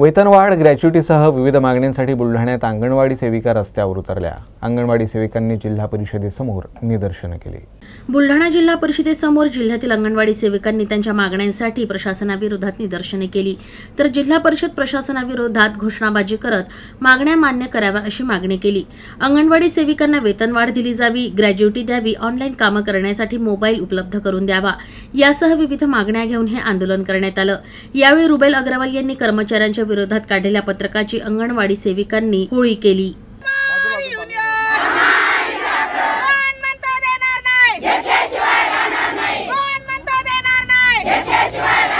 वेतनवाढ ग्रॅच्युटीसह विविध मागण्यांसाठी बुलढाण्यात अंगणवाडी सेविका रस्त्यावर उतरल्या. अंगणवाडी सेविकांनी जिल्हा परिषदेसमोर निदर्शनं केली. बुलढाणा जिल्हा परिषदेसमोर जिल्ह्यातील अंगणवाडी सेविकांनी त्यांच्या मागण्यांसाठी प्रशासनाविरोधात निदर्शने केली. तर जिल्हा परिषद प्रशासनाविरोधात घोषणाबाजी करत मागण्या मान्य कराव्या अशी मागणी केली. अंगणवाडी सेविकांना वेतनवाढ दिली जावी ग्रॅज्युटी द्यावी ऑनलाईन कामं करण्यासाठी मोबाईल उपलब्ध करून द्यावा यासह विविध मागण्या घेऊन हे आंदोलन करण्यात आलं. यावेळी रुबेल अग्रवाल यांनी कर्मचाऱ्यांच्या विरोधात काढलेल्या पत्रकाची अंगणवाडी सेविकांनी होळी केली. Get cash,